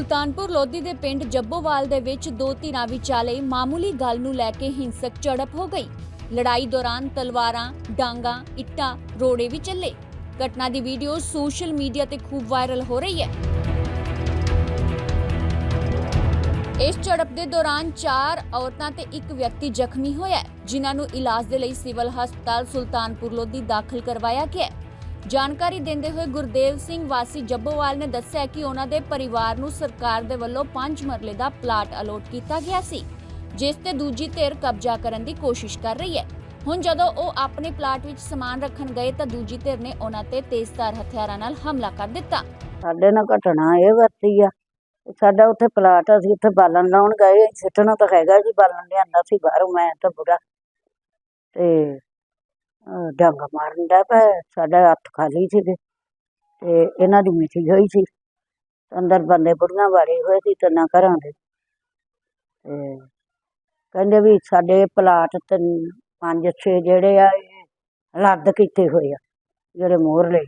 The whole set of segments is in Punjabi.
ਸੁਲਤਾਨਪੁਰ ਲੋਧੀ ਦੇ ਪਿੰਡ ਜੱਬੋਵਾਲ ਦੇ ਵਿੱਚ ਦੋ ਧਿਰਾਂ ਵਿਚਾਲੇ ਮਾਮੂਲੀ ਗੱਲ ਨੂੰ ਲੈ ਕੇ ਹਿੰਸਕ ਝੜਪ ਹੋ ਗਈ। ਲੜਾਈ ਦੌਰਾਨ ਤਲਵਾਰਾਂ, ਡਾਂਗਾ, ਇੱਟਾਂ, ਰੋੜੇ ਵੀ ਚੱਲੇ। ਘਟਨਾ ਦੀ ਵੀਡੀਓ ਸੋਸ਼ਲ ਮੀਡੀਆ ਤੇ ਖੂਬ ਵਾਇਰਲ ਹੋ ਰਹੀ ਹੈ। ਇਸ ਝੜਪ ਦੇ ਦੌਰਾਨ ਚਾਰ ਔਰਤਾਂ ਤੇ ਇੱਕ ਵਿਅਕਤੀ ਜ਼ਖਮੀ ਹੋਇਆ ਜਿਨ੍ਹਾਂ ਨੂੰ ਇਲਾਜ ਦੇ ਲਈ ਸਿਵਲ ਹਸਪਤਾਲ ਸੁਲਤਾਨਪੁਰ ਲੋਧੀ ਦਾਖਲ ਕਰਵਾਇਆ ਗਿਆ ਜਾਣਕਾਰੀ ਦਿੰਦੇ ਹੋਏ ਗੁਰਦੇਵ ਸਿੰਘ ਵਾਸੀ ਜੱਬੋਵਾਲ ਨੇ ਦੱਸਿਆ ਕਿ ਉਹਨਾਂ ਦੇ ਪਰਿਵਾਰ ਨੂੰ ਸਰਕਾਰ ਦੇ ਵੱਲੋਂ 5 ਮਰਲੇ ਦਾ ਪਲਾਟ ਅਲੋਟ ਕੀਤਾ ਗਿਆ ਸੀ ਜਿਸ ਤੇ ਦੂਜੀ ਧਿਰ ਕਬਜ਼ਾ ਕਰਨ ਦੀ ਕੋਸ਼ਿਸ਼ ਕਰ ਰਹੀ ਹੈ। ਹੁਣ ਜਦੋਂ ਉਹ ਆਪਣੇ ਪਲਾਟ ਵਿੱਚ ਸਮਾਨ ਰੱਖਣ ਗਏ ਤਾਂ ਦੂਜੀ ਧਿਰ ਨੇ ਉਹਨਾਂ ਤੇ ਤੇਜ਼ਧਾਰ ਹਥਿਆਰਾਂ ਨਾਲ ਹਮਲਾ ਕਰ ਦਿੱਤਾ। ਸਾਡੇ ਨਾਲ ਘਟਨਾ ਇਹ ਵਰਤੀ ਆ। ਸਾਡਾ ਉੱਥੇ ਪਲਾਟ ਆ, ਅਸੀਂ ਉੱਥੇ ਬਾਲਣ ਲਾਉਣ ਗਏ। ਸਿੱਟਣਾ ਤਾਂ ਹੈਗਾ ਜੀ ਬਾਲਣ ਲਿਆਂਦਾ ਸੀ ਬਾਹਰੋਂ ਮੈਂ ਤਾਂ ਬੁਰਾ। ਤੇ ਡੰਗ ਮਾਰਨ ਦਾ ਪਿਆ ਸਾਡਾ ਹੱਥ ਖਾਲੀ ਸੀਗੇ ਤੇ ਇਹਨਾਂ ਦੀ ਮਿੱਟੀ ਹੋਈ ਸੀ। ਅੰਦਰ ਬੰਦੇ ਬੁੜੀਆਂ ਵਾੜੇ ਹੋਏ ਸੀ ਤਿੰਨਾਂ ਘਰਾਂ ਦੇ। ਤੇ ਕਹਿੰਦੇ ਵੀ ਸਾਡੇ ਪਲਾਟ ਤਿੰਨ ਪੰਜ ਛੇ ਜਿਹੜੇ ਆ ਇਹ ਰੱਦ ਕੀਤੇ ਹੋਏ ਆ ਜਿਹੜੇ ਮੋਹਰਲੇ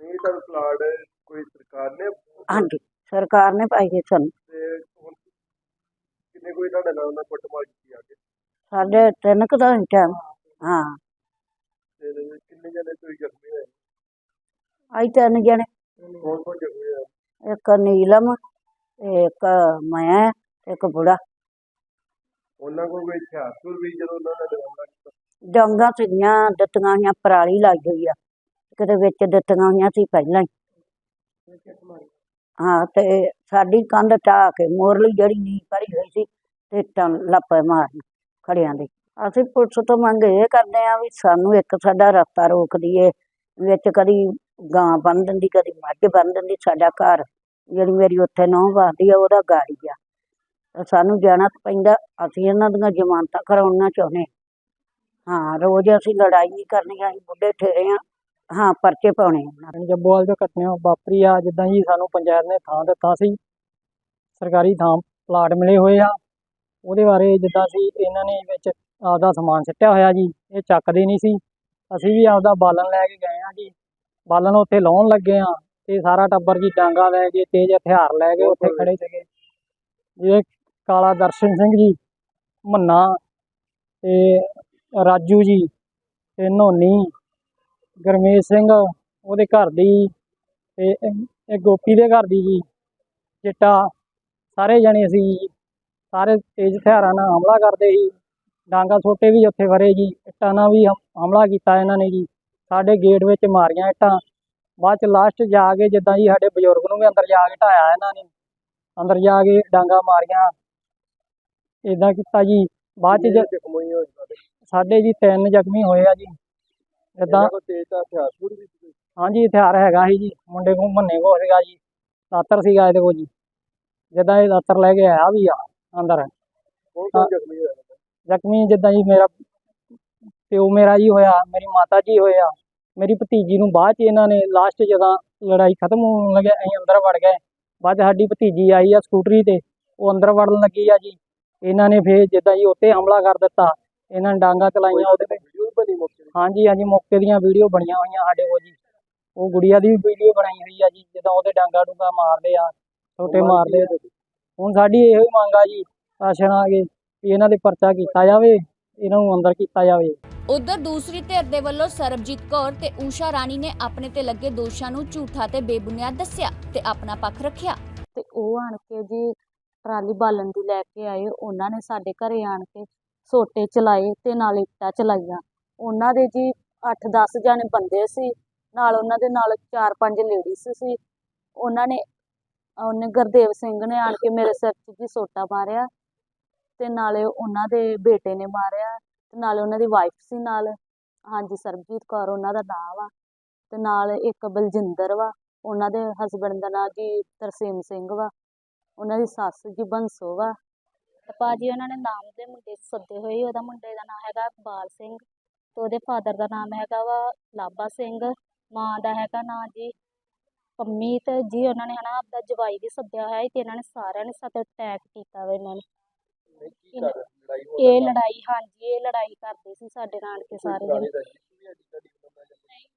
ਨਹੀਂ ਤਾਂ ਪਲਾਟ ਕੋਈ ਸਰਕਾਰ ਨੇ ਹਾਂਜੀ ਸਰਕਾਰ ਨੇ ਪਾਈ ਸੀ ਸਾਨੂੰ। ਤੇ ਹੁਣ ਕਿੰਨੇ ਕੋਈ ਤੁਹਾਡੇ ਨਾਲ ਉਹਨਾਂ ਕੁੱਟਮਾਰ ਕੀਤੀ ਆ ਕੇ ਸਾਡੇ ਤਿੰਨ ਕੁ ਦਾ ਟਾਈਮ ਹਾਂ। ਤੇ ਕਿੰਨੇ ਜਣੇ ਕੋਈ ਜ਼ਖਮੀ ਹੋਏ? ਆਈ ਤਿੰਨ ਜਣੇ। ਕੌਣ ਕੌਣ ਜ਼ਖਮੀ ਹੋਇਆ? ਇੱਕ ਨੀਲਮ ਤੇ ਇੱਕ ਮੈਂ ਤੇ ਇੱਕ ਬੁੜਾ। ਉਹਨਾਂ ਕੋਲ ਕੋਈ ਹਥਿਆਰ ਵੀ ਜਦੋਂ ਉਹਨਾਂ ਨੇ ਹਮਲਾ ਕੀਤਾ ਡਾਂਗਾਂ ਸੀਗੀਆਂ ਦਿੱਤੀਆਂ ਹੋਈਆਂ ਪਰਾਲੀ ਲਾਈ ਹੋਈ ਆ। ਕਿਤੇ ਵਿੱਚ ਦਿੱਤੀਆਂ ਹੋਈਆਂ ਸੀ ਪਹਿਲਾਂ ਹੀ। ਹਾਂ ਤੇ ਸਾਡੀ ਕੰਧ ਢਾਹ ਕੇ ਮੋਰਲੀ ਜਿਹੜੀ ਨੀ ਭਰੀ ਹੋਈ ਸੀ ਤੇ ਟਾਂ ਲੱਪੇ ਮਾਰਨ ਖੜਿਆਂ ਦੇ। ਅਸੀਂ ਪੁਲਿਸ ਤੋਂ ਮੰਗ ਇਹ ਕਰਦੇ ਆ ਵੀ ਸਾਨੂੰ ਇੱਕ ਸਾਡਾ ਰਸਤਾ ਰੋਕ ਦਈਏ ਵਿੱਚ ਕਦੀ ਗਾਂ ਬੰਨ ਦਿੰਦੀ, ਕਦੀ ਮੱਝ ਬੰਨ ਦਿੰਦੀ, ਸਾਡਾ ਘਰ ਜਿਹੜੀ ਮੇਰੀ ਉੱਥੇ ਨਹੁੰ ਵਸਦੀ ਆ, ਉਹਦਾ ਗਾੜੀ ਆ। ਸਾਨੂੰ ਜਾਣਾ ਪੈਂਦਾ, ਅਸੀਂ ਇਹਨਾਂ ਦੀਆਂ ਜ਼ਮਾਨਤਾਂ ਕਰਾਉਣੀਆਂ ਚਾਹੁੰਦੇ ਹਾਂ। ਰੋਜ਼ ਅਸੀਂ ਲੜਾਈ ਨਹੀਂ ਕਰਨੀ, ਅਸੀਂ ਬੁੱਢੇ ਠੇਰੇ ਆ ਹਾਂ, ਪਰਚੇ ਪਾਉਣੇ ਆ ਜੱਬੋਵਾਲ ਜੋ ਘਟਨਾ ਵਾਪਰੀ ਆ, ਜਿੱਦਾਂ ਹੀ ਸਾਨੂੰ ਪੰਚਾਇਤ ਨੇ ਥਾਂ ਦਿੱਤਾ ਸੀ, ਸਰਕਾਰੀ ਥਾਂ, ਪਲਾਟ ਮਿਲੇ ਹੋਏ ਆ। ਉਹਦੇ ਬਾਰੇ ਜਿੱਦਾਂ ਸੀ ਇਹਨਾਂ ਨੇ ਵਿੱਚ ਆਪਦਾ ਸਮਾਨ ਸਿੱਟਿਆ ਹੋਇਆ ਜੀ, ਇਹ ਚੱਕਦੇ ਨਹੀਂ ਸੀ। ਅਸੀਂ ਵੀ ਆਪਦਾ ਬਾਲਣ ਲੈ ਕੇ ਗਏ ਆ ਜੀ। ਬਾਲਣ ਉੱਥੇ ਲਾਉਣ ਲੱਗੇ ਆ ਤੇ ਸਾਰਾ ਟੱਬਰ ਜੀ ਡਾਂਗਾ ਲੈ ਕੇ ਤੇਜ਼ ਹਥਿਆਰ ਲੈ ਕੇ ਉੱਥੇ ਖੜੇ ਸੀਗੇ। ਇਹ ਕਾਲਾ ਦਰਸ਼ਨ ਸਿੰਘ ਜੀ, ਮੰਨਾ ਤੇ ਰਾਜੂ ਜੀ ਤੇ ਨੋਨੀ, ਗਰਮੇਸ਼ ਸਿੰਘ ਉਹਦੇ ਘਰ ਦੀ ਤੇ ਇਹ- ਗੋਪੀ ਦੇ ਘਰ ਦੀ ਜੀ ਚਿੱਟਾ ਸਾਰੇ ਜਣੇ ਅਸੀਂ ਸਾਰੇ ਤੇਜ਼ ਹਥਿਆਰਾਂ ਨਾਲ ਹਮਲਾ ਕਰਦੇ ਸੀ। ਡਾਂਗਾ ਛੋਟੇ ਵੀ ਉੱਥੇ ਫਰੇ ਜੀ ਇੱਟਾਂ ਨਾਲ ਵੀ ਹਮ- ਹਮਲਾ ਕੀਤਾ ਇਹਨਾਂ ਨੇ ਜੀ। ਸਾਡੇ ਗੇਟ ਵਿੱਚ ਮਾਰੀਆਂ ਇੱਟਾਂ। ਬਾਅਦ ਚ ਲਾਸਟ ਜਾ ਕੇ ਜਿੱਦਾਂ ਜੀ ਸਾਡੇ ਬਜ਼ੁਰਗ ਨੂੰ ਵੀ ਅੰਦਰ ਜਾ ਕੇ ਢਾਇਆ ਇਹਨਾਂ ਨੇ। ਅੰਦਰ ਜਾ ਕੇ ਡਾਂਗਾ ਮਾਰੀਆਂ। ਇਦਾਂ ਕੀਤਾ ਜੀ। ਬਾਅਦ ਚ ਸਾਡੇ ਜੀ ਤਿੰਨ ਜ਼ਖਮੀ ਹੋਏ ਆ ਜੀ। ਸੀ ਹਾਂਜੀ ਹਥਿਆਰ ਹੈਗਾ ਸੀ ਜੀ। ਮੁੰਡੇ ਕੋਲ ਮੰਨੇ ਕੋਲ ਸੀਗਾ ਜੀ। ਦਾਤਰ ਸੀਗਾ ਇਹਦੇ ਕੋਲ ਜੀ। ਜਿੱਦਾਂ ਇਹ ਦਾਤਰ ਲੈ ਕੇ ਆਇਆ ਵੀ ਆ ਅੰਦਰ। ਕੌਣ ਜ਼ਖਮੀ ਹੋਇਆ? ਜ਼ਖਮੀ ਜਿੱਦਾਂ ਜੀ ਮੇਰਾ ਪਿਓ ਮੇਰਾ ਜੀ ਹੋਇਆ ਮੇਰੀ ਮਾਤਾ ਜੀ ਹੋਇਆ ਮੇਰੀ ਭਤੀਜੀ ਨੂੰ ਬਾਅਦ ਚ ਇਹਨਾਂ ਨੇ ਲਾਸਟ ਜਦੋਂ ਲੜਾਈ ਖਤਮ ਹੋਣ ਲੱਗੇ ਅਸੀਂ ਅੰਦਰ ਵੜ ਗਏ। ਬਾਅਦ ਸਾਡੀ ਭਤੀਜੀ ਆਈ ਆ ਸਕੂਟਰੀ ਤੇ ਉਹ ਅੰਦਰ ਵੜਨ ਲੱਗੀ ਆ ਜੀ। ਇਹਨਾਂ ਨੇ ਫੇਰ ਜਿੱਦਾਂ ਜੀ ਉੱਤੇ ਹਮਲਾ ਕਰ ਦਿੱਤਾ। ਇਹਨਾਂ ਨੇ ਡਾਂਗਾ ਚਲਾਈਆਂ ਉਹਦੇ ਤੇ। ਹਾਂਜੀ ਹਾਂਜੀ ਮੌਕੇ ਦੀਆਂ ਵੀਡੀਓ ਬਣੀਆਂ ਹੋਈਆਂ ਸਾਡੇ ਕੋਲ ਜੀ। ਉਹ ਗੁੜੀਆ ਦੀ ਵੀਡੀਓ ਬਣਾਈ ਹੋਈ ਆ ਜੀ ਜਦੋਂ ਉਹਦੇ ਡਾਂਗਾ ਡੂੰਗਾ ਮਾਰਦੇ ਆ ਛੋਟੇ ਮਾਰਦੇ ਹੁਣ ਸਾਡੀ ਇਹੋ ਹੀ ਮੰਗ ਆ ਜੀ ਸ਼ਾਸਨ ਆ ਕੇ ਵੀ ਇਹਨਾਂ ਦੇ ਪਰਚਾ ਕੀਤਾ ਜਾਵੇ ਇਹਨਾਂ ਨੂੰ ਅੰਦਰ ਕੀਤਾ ਜਾਵੇ। ਉਧਰ ਦੂਸਰੀ ਧਿਰ ਦੇ ਵੱਲੋਂ ਸਰਬਜੀਤ ਕੌਰ ਤੇ ਊਸ਼ਾ ਰਾਣੀ ਨੇ ਆਪਣੇ ਤੇ ਲੱਗੇ ਦੋਸ਼ਾਂ ਨੂੰ ਝੂਠਾ ਤੇ ਬੇਬੁਨਿਆਦ ਦੱਸਿਆ ਤੇ ਆਪਣਾ ਪੱਖ ਰੱਖਿਆ। ਤੇ ਉਹ ਆਣ ਕੇ ਜੀ ਟਰਾਲੀ ਬਾਲਣ ਦੀ ਲੈ ਕੇ ਆਏ ਉਹਨਾਂ ਨੇ ਸਾਡੇ ਘਰੇ ਆਣ ਕੇ ਸੋਟੇ ਚਲਾਏ ਤੇ ਨਾਲ ਇੱਟਾਂ ਚਲਾਈਆਂ। ਉਹਨਾਂ ਦੇ ਜੀ 8-10 ਜਾਣੇ ਬੰਦੇ ਸੀ ਨਾਲ ਉਹਨਾਂ ਦੇ ਨਾਲ 4-5 ਲੇਡੀਜ਼ ਸੀ। ਉਹਨਾਂ ਨੇ ਉਹਨੇ ਗੁਰਦੇਵ ਸਿੰਘ ਨੇ ਆਣ ਕੇ ਮੇਰੇ ਸਿਰ 'ਚ ਜੀ ਸੋਟਾ ਮਾਰਿਆ ਤੇ ਨਾਲੇ ਉਹਨਾਂ ਦੇ ਬੇਟੇ ਨੇ ਮਾਰਿਆ ਤੇ ਨਾਲੇ ਉਹਨਾਂ ਦੀ ਵਾਈਫ ਸੀ ਨਾਲ। ਹਾਂਜੀ, ਸਰਬਜੀਤ ਕੌਰ ਉਹਨਾਂ ਦਾ ਨਾਂ ਵਾ ਤੇ ਨਾਲ ਇੱਕ ਬਲਜਿੰਦਰ ਵਾ, ਉਹਨਾਂ ਦੇ ਹਸਬੰਡ ਦਾ ਨਾਂ ਜੀ ਤਰਸੇਮ ਸਿੰਘ ਵਾ, ਉਹਨਾਂ ਦੀ ਸੱਸ ਜੀ ਬੰਸੋ ਵਾ। ਤੇ ਭਾਜੀ ਉਹਨਾਂ ਨੇ ਨਾਮ ਦੇ ਮੁੰਡੇ ਸੱਦੇ ਹੋਏ ਉਹਦਾ ਮੁੰਡੇ ਦਾ ਨਾਂ ਹੈਗਾ ਇਕਬਾਲ ਸਿੰਘ ਤੇ ਉਹਦੇ ਫਾਦਰ ਦਾ ਨਾਮ ਹੈਗਾ ਵਾ ਲਾਬਾ ਸਿੰਘ, ਮਾਂ ਦਾ ਹੈਗਾ ਨਾਂ ਜੀ ਪੰਮੀ ਤੇ ਜੀ ਉਹਨਾਂ ਨੇ ਹਨਾ ਆਪਦਾ ਜਵਾਈ ਵੀ ਸੱਦਿਆ ਹੋਇਆ ਸੀ ਤੇ ਇਹਨਾਂ ਨੇ ਸਾਰਿਆਂ ਨੇ ਸਾਥ ਅਟੈਕ ਕੀਤਾ ਵਾ ਇਹਨਾਂ ਨੇ। ਕੀ ਕਰ ਲੜਾਈ ਹੋ ਇਹ ਲੜਾਈ ਹਾਂਜੀ ਇਹ ਲੜਾਈ ਕਰਦੇ ਸੀ ਸਾਡੇ ਨਾਲ ਕੇ ਸਾਰੇ ਜਣੇ।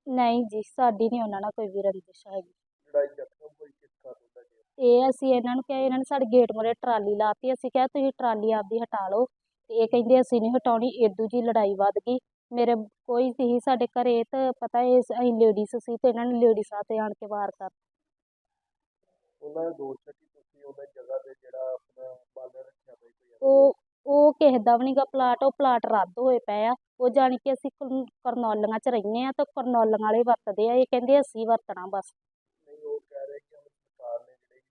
ਨਹੀਂ ਜੀ ਸਾਡੀ ਨਹੀਂ ਉਹਨਾਂ ਨਾਲ ਕੋਈ ਵੀ ਰੰਜਿਸ਼ ਹੈਗੀ। ਲੜਾਈ ਜ਼ਖਮ ਹੋਈ ਕਿਸ ਕਾਰਨ ਦਾ ਜੀ? ਇਹ ਅਸੀਂ ਇਹਨਾਂ ਨੂੰ ਕਿਹਾ ਇਹਨਾਂ ਨੇ ਸਾਡੇ ਗੇਟ ਮੂਹਰੇ ਟਰਾਲੀ ਲਾਤੀ ਅਸੀਂ ਕਿਹਾ ਤੁਸੀਂ ਟਰਾਲੀ ਆਪਦੀ ਹਟਾ ਲਓ। ਤੇ ਇਹ ਕਹਿੰਦੇ ਅਸੀਂ ਨਹੀਂ ਹਟਾਉਣੀ ਏਦੂ ਜੀ ਲੜਾਈ ਵੱਧ ਗਈ। ਮੇਰੇ ਕੋਈ ਸੀ ਸਾਡੇ ਘਰੇ ਤੇ ਪਤਾ ਇਹ ਅਸੀਂ ਲੇਡੀਜ਼ ਸੀ ਤੇ ਇਹਨਾਂ ਨੇ ਲੇਡੀਜ਼ਾਂ ਤੇ ਆਣ ਕੇ ਵਾਰ ਕਰ ਉਹਨਾਂ ਦਾ ਦੋਸ਼ ਹੈ ਕਿ ਤੁਸੀਂ ਉਹਨਾਂ ਜਗ੍ਹਾ ਤੇ ਜਿਹੜਾ ਆਪਣਾ ਬਾਲਣ ਰੱਖਿਆ ਬਈ ਕੋਈ ਉਹ ਉਹ ਕਿਸੇ ਦਾ ਵੀ ਨਹੀਂਗਾ ਪਲਾਟ ਉਹ ਪਲਾਟ ਰੱਦ ਹੋਏ ਪਏ ਆ। ਉਹ ਜਾਣੀ ਕਿ ਅਸੀਂ ਕਰਨ- ਕਰਨੌਲੀਆਂ 'ਚ ਰਹਿੰਦੇ ਆ ਤਾਂ ਕਰਨੌਲੀਆਂ ਵਾਲੇ ਵਰਤਦੇ ਆ। ਇਹ ਕਹਿੰਦੇ ਅਸੀਂ ਵਰਤਣਾ ਬਸ। ਨਹੀਂ ਉਹ ਕਹਿ ਰਹੇ ਕਿ ਹੁਣ ਸਰਕਾਰ ਨੇ ਜਿਹੜੀ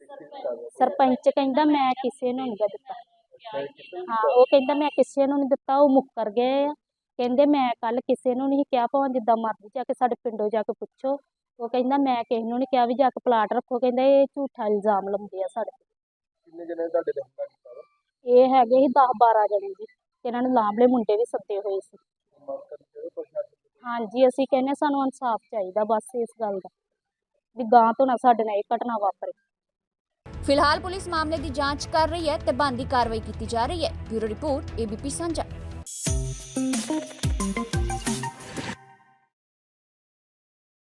ਲਿਖਿਤ ਕਾਗਜ਼ ਸਰਪੰਚ ਕਹਿੰਦਾ ਮੈਂ ਕਿਸੇ ਨੂੰ ਨਹੀਂ ਦਿੱਤਾ। ਅੱਛਾ, ਇਹ ਕਿਸੇ ਹਾਂ ਉਹ ਕਹਿੰਦਾ ਮੈਂ ਕਿਸੇ ਨੂੰ ਨਹੀਂ ਦਿੱਤਾ ਉਹ ਮੁੱਕਰ ਗਏ ਆ। ਕਹਿੰਦੇ ਮੈਂ ਕੱਲ ਕਿਸੇ ਨੂੰ ਨਹੀਂ ਕਿਹਾ ਭਾਵੇਂ ਜਿੱਦਾਂ ਮਰਜ਼ੀ ਜਾ ਕੇ ਸਾਡੇ ਪਿੰਡੋਂ ਜਾ ਕੇ ਪੁੱਛੋ। ਉਹ ਕਹਿੰਦਾ ਮੈਂ ਕਿਸੇ ਨੂੰ ਨਹੀਂ ਕਿਹਾ ਵੀ ਜਾ ਕੇ ਪਲਾਟ ਰੱਖੋ ਕਹਿੰਦਾ ਇਹ ਝੂਠਾ ਇਲਜ਼ਾਮ ਲਾਉਂਦੇ ਆ ਸਾਡੇ ਤੇ। ਕਿੰਨੇ ਜਣੇ ਤੁਹਾਡੇ ਤੇ ਹਮਲਾ ਕੀਤਾ ਵਾ? ਇਹ ਹੈਗੇ ਸੀ 10 12 ਜਣੇ ਜੀ ਤੇ ਇਹਨਾਂ ਨੂੰ ਲਾਂਬਲੇ ਮੁੰਡੇ ਵੀ ਸੱਦੇ ਹੋਏ ਸੀ। ਪ੍ਰਸ਼ਾਸਨ? ਹਾਂਜੀ ਅਸੀਂ ਕਹਿੰਦੇ ਸਾਨੂੰ ਇਨਸਾਫ ਚਾਹੀਦਾ ਬਸ ਇਸ ਗੱਲ ਦਾ ਵੀ ਗਾਂ ਤੋਂ ਨਾ ਸਾਡੇ ਨਾਲ ਇਹ ਘਟਨਾ ਵਾਪਰੇ। ਫਿਲਹਾਲ ਪੁਲਿਸ ਮਾਮਲੇ ਦੀ ਜਾਂਚ ਕਰ ਰਹੀ ਹੈ ਤੇ ਬਣਦੀ ਕਾਰਵਾਈ ਕੀਤੀ ਜਾ ਰਹੀ ਹੈ। ਬਿਊਰੋ ਰਿਪੋਰਟ ਏਬੀਪੀ ਸਾਂਝਾ।